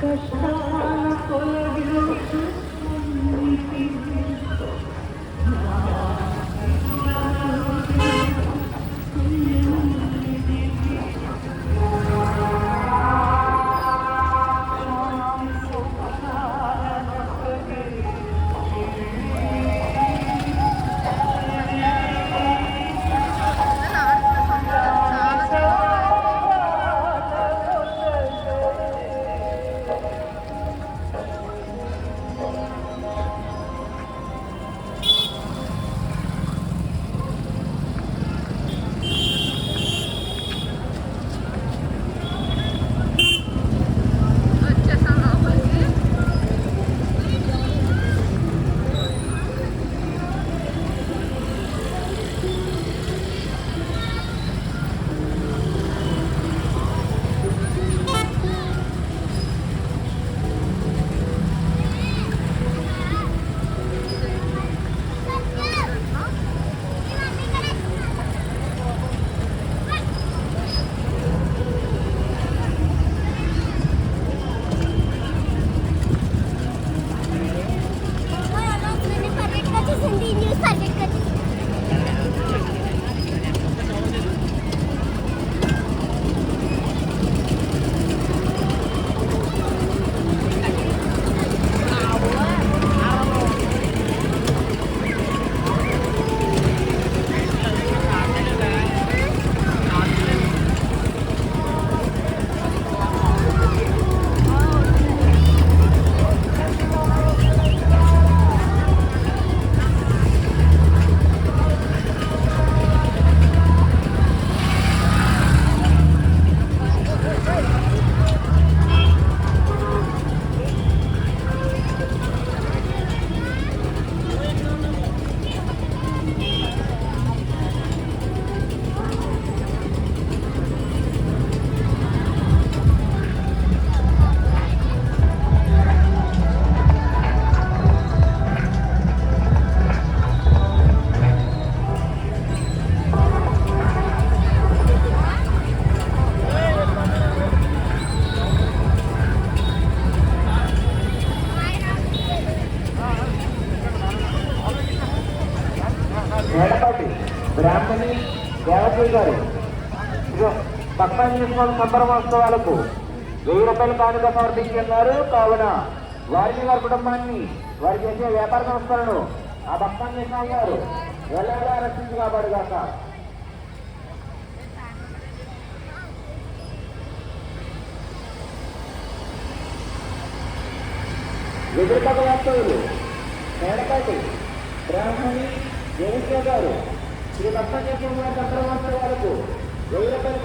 'Cause I'm Kaşan kolay olsun. Medapati బ్రాహ్మణి దేవతలు గారు. పక్కన చేసుకోవడం సంబరమోత్సవాలకు వెయ్యి రూపాయలు కానుక సమర్పించున్నారు కావున వారిని వారి కుటుంబాన్ని వారు చేసే వ్యాపార సంస్థలను ఆ భక్తాన్ని గారు వెళ్ళగా రక్షించి కాపాడుగాక ఎదురుపక్క వాస్తవులు మేడపాటి బ్రాహ్మణి దేవశ్రీ గారు శ్రీ భక్త చేసుకున్న సంబరమోత్సవాలకు వెయ్యి రూపాయలు